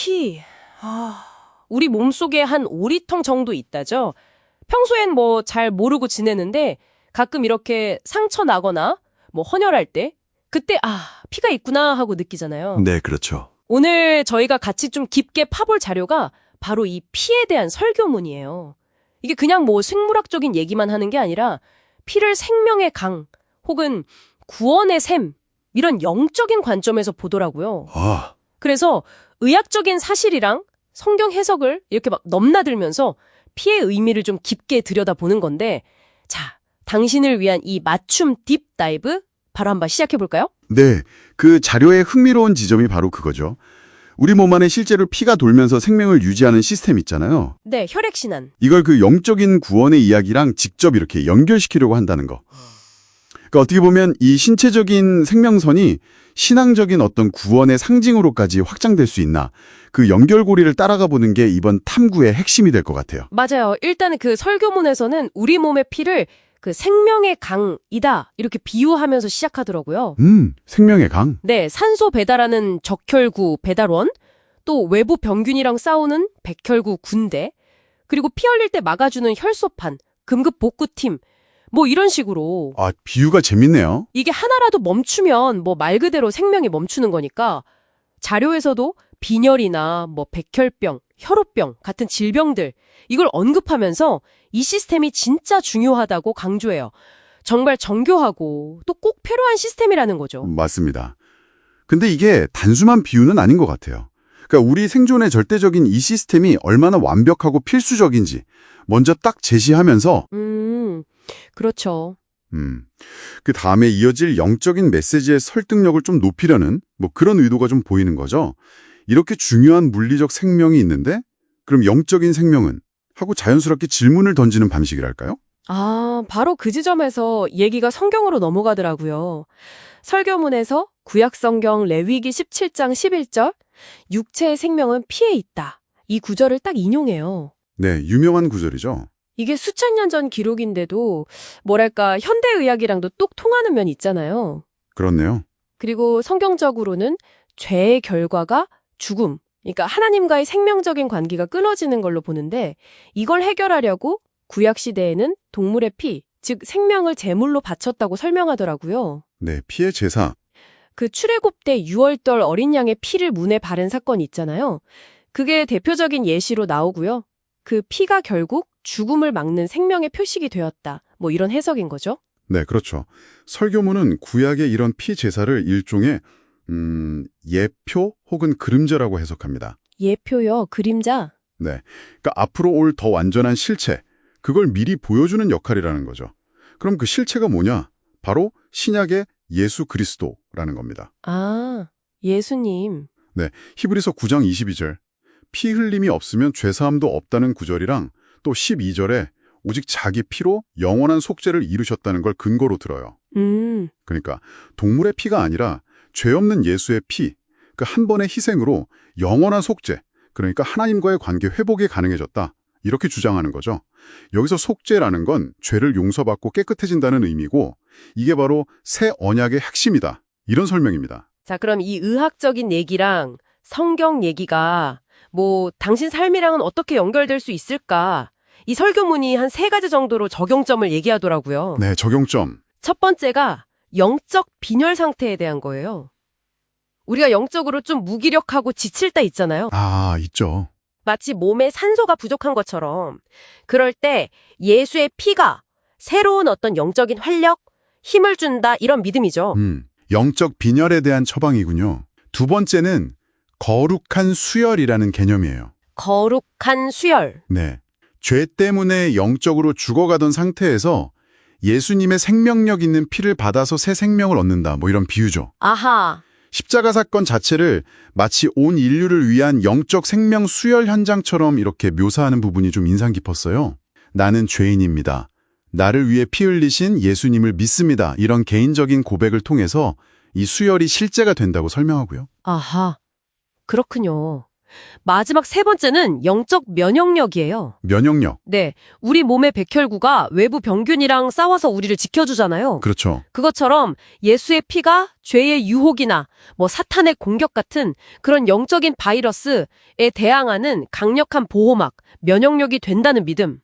피. 아, 우리 몸속에 한 5리터 정도 있다죠? 평소엔 뭐 잘 모르고 지내는데 가끔 이렇게 상처 나거나 뭐 헌혈할 때 그때 아, 피가 있구나 하고 느끼잖아요. 네, 그렇죠. 오늘 저희가 같이 좀 깊게 파볼 자료가 바로 이 피에 대한 설교문이에요. 이게 그냥 뭐 생물학적인 얘기만 하는 게 아니라 피를 생명의 강 혹은 구원의 샘 이런 영적인 관점에서 보더라고요. 아, 그래서 의학적인 사실이랑 성경 해석을 이렇게 막 넘나들면서 피의 의미를 좀 깊게 들여다보는 건데 자, 당신을 위한 이 맞춤 딥 다이브 바로 한번 시작해 볼까요? 네. 그 자료의 흥미로운 지점이 바로 그거죠. 우리 몸 안에 실제로 피가 돌면서 생명을 유지하는 시스템 있잖아요. 네, 혈액 신안. 이걸 그 영적인 구원의 이야기랑 직접 이렇게 연결시키려고 한다는 거. 그러니까 어떻게 보면 이 신체적인 생명선이 신앙적인 어떤 구원의 상징으로까지 확장될 수 있나 그 연결고리를 따라가 보는 게 이번 탐구의 핵심이 될 것 같아요. 맞아요. 일단 그 설교문에서는 우리 몸의 피를 그 생명의 강이다 이렇게 비유하면서 시작하더라고요. 음, 생명의 강. 네, 산소 배달하는 적혈구 배달원, 또 외부 병균이랑 싸우는 백혈구 군대, 그리고 피 흘릴 때 막아주는 혈소판, 금급 복구팀, 뭐 이런 식으로 아, 비유가 재밌네요. 이게 하나라도 멈추면 뭐 말 그대로 생명이 멈추는 거니까 자료에서도 빈혈이나 뭐 백혈병, 혈우병 같은 질병들 이걸 언급하면서 이 시스템이 진짜 중요하다고 강조해요. 정말 정교하고 또 꼭 필요한 시스템이라는 거죠. 맞습니다. 근데 이게 단순한 비유는 아닌 것 같아요. 그러니까 우리 생존의 절대적인 이 시스템이 얼마나 완벽하고 필수적인지 먼저 딱 제시하면서 음, 그렇죠. 음, 그 다음에 이어질 영적인 메시지의 설득력을 좀 높이려는 뭐 그런 의도가 좀 보이는 거죠. 이렇게 중요한 물리적 생명이 있는데 그럼 영적인 생명은? 하고 자연스럽게 질문을 던지는 방식이랄까요? 아, 바로 그 지점에서 얘기가 성경으로 넘어가더라고요. 설교문에서 구약성경 레위기 17장 11절, 육체의 생명은 피에 있다. 이 구절을 딱 인용해요. 네, 유명한 구절이죠. 이게 수천 년 전 기록인데도 뭐랄까 현대의학이랑도 똑 통하는 면이 있잖아요. 그렇네요. 그리고 성경적으로는 죄의 결과가 죽음, 그러니까 하나님과의 생명적인 관계가 끊어지는 걸로 보는데 이걸 해결하려고 구약 시대에는 동물의 피, 즉 생명을 제물로 바쳤다고 설명하더라고요. 네, 피해 제사. 그 출애굽 때 6월달 어린 양의 피를 문에 바른 사건 있잖아요. 그게 대표적인 예시로 나오고요. 그 피가 결국 죽음을 막는 생명의 표식이 되었다. 뭐 이런 해석인 거죠. 네, 그렇죠. 설교문은 구약의 이런 피 제사를 일종의 음, 예표 혹은 그림자라고 해석합니다. 예표요, 그림자. 네. 그러니까 앞으로 올 더 완전한 실체, 그걸 미리 보여주는 역할이라는 거죠. 그럼 그 실체가 뭐냐? 바로 신약의 예수 그리스도라는 겁니다. 아, 예수님. 히브리서 9장 22절. 피 흘림이 없으면 죄사함도 없다는 구절이랑 또 12절에 오직 자기 피로 영원한 속죄를 이루셨다는 걸 근거로 들어요. 음, 그러니까 동물의 피가 아니라 죄 없는 예수의 피, 그 한 번의 희생으로 영원한 속죄, 그러니까 하나님과의 관계 회복이 가능해졌다. 이렇게 주장하는 거죠. 여기서 속죄라는 건 죄를 용서받고 깨끗해진다는 의미고 이게 바로 새 언약의 핵심이다. 이런 설명입니다. 자, 그럼 이 의학적인 얘기랑 성경 얘기가 뭐 당신 삶이랑은 어떻게 연결될 수 있을까? 이 설교문이 한 세 가지 정도로 적용점을 얘기하더라고요. 네, 적용점. 첫 번째가 영적 빈혈 상태에 대한 거예요. 우리가 영적으로 좀 무기력하고 지칠 때 있잖아요. 아, 있죠. 마치 몸에 산소가 부족한 것처럼. 그럴 때 예수의 피가 새로운 어떤 영적인 활력, 힘을 준다 이런 믿음이죠. 음, 영적 빈혈에 대한 처방이군요. 두 번째는 거룩한 수혈이라는 개념이에요. 거룩한 수혈. 네. 죄 때문에 영적으로 죽어가던 상태에서 예수님의 생명력 있는 피를 받아서 새 생명을 얻는다. 뭐 이런 비유죠. 아하. 십자가 사건 자체를 마치 온 인류를 위한 영적 생명 수혈 현장처럼 이렇게 묘사하는 부분이 좀 인상 깊었어요. 나는 죄인입니다. 나를 위해 피 흘리신 예수님을 믿습니다. 이런 개인적인 고백을 통해서 이 수혈이 실제가 된다고 설명하고요. 아하. 그렇군요. 마지막 세 번째는 영적 면역력이에요. 면역력. 네. 우리 몸의 백혈구가 외부 병균이랑 싸워서 우리를 지켜주잖아요. 그렇죠. 그것처럼 예수의 피가 죄의 유혹이나 뭐 사탄의 공격 같은 그런 영적인 바이러스에 대항하는 강력한 보호막, 면역력이 된다는 믿음.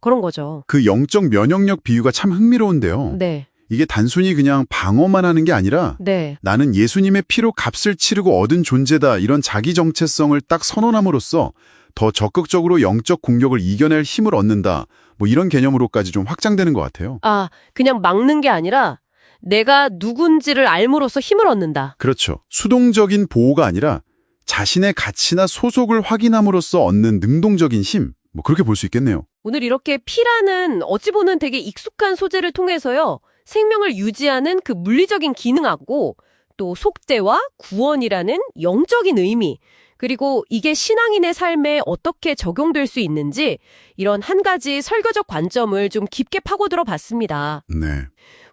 그런 거죠. 그 영적 면역력 비유가 참 흥미로운데요. 네. 이게 단순히 그냥 방어만 하는 게 아니라 네. 나는 예수님의 피로 값을 치르고 얻은 존재다 이런 자기 정체성을 딱 선언함으로써 더 적극적으로 영적 공격을 이겨낼 힘을 얻는다. 뭐 이런 개념으로까지 좀 확장되는 것 같아요. 아, 그냥 막는 게 아니라 내가 누군지를 알므로써 힘을 얻는다. 그렇죠. 수동적인 보호가 아니라 자신의 가치나 소속을 확인함으로써 얻는 능동적인 힘. 뭐 그렇게 볼 수 있겠네요. 오늘 이렇게 피라는 어찌 보는 되게 익숙한 소재를 통해서요. 생명을 유지하는 그 물리적인 기능하고 또 속죄와 구원이라는 영적인 의미 그리고 이게 신앙인의 삶에 어떻게 적용될 수 있는지 이런 한 가지 설교적 관점을 좀 깊게 파고들어 봤습니다. 네.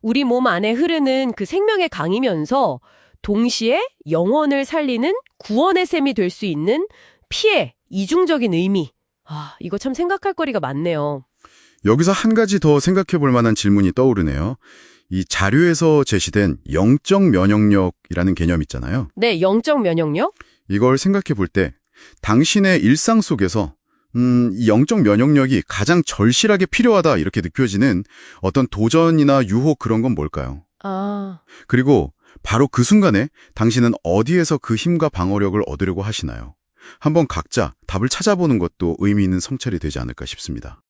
우리 몸 안에 흐르는 그 생명의 강이면서 동시에 영혼을 살리는 구원의 셈이 될 수 있는 피의 이중적인 의미. 아, 이거 참 생각할 거리가 많네요. 여기서 한 가지 더 생각해 볼 만한 질문이 떠오르네요. 이 자료에서 제시된 영적 면역력이라는 개념 있잖아요. 네, 영적 면역력? 이걸 생각해 볼 때 당신의 일상 속에서 음, 이 영적 면역력이 가장 절실하게 필요하다 이렇게 느껴지는 어떤 도전이나 유혹 그런 건 뭘까요? 아, 그리고 바로 그 순간에 당신은 어디에서 그 힘과 방어력을 얻으려고 하시나요? 한번 각자 답을 찾아보는 것도 의미 있는 성찰이 되지 않을까 싶습니다.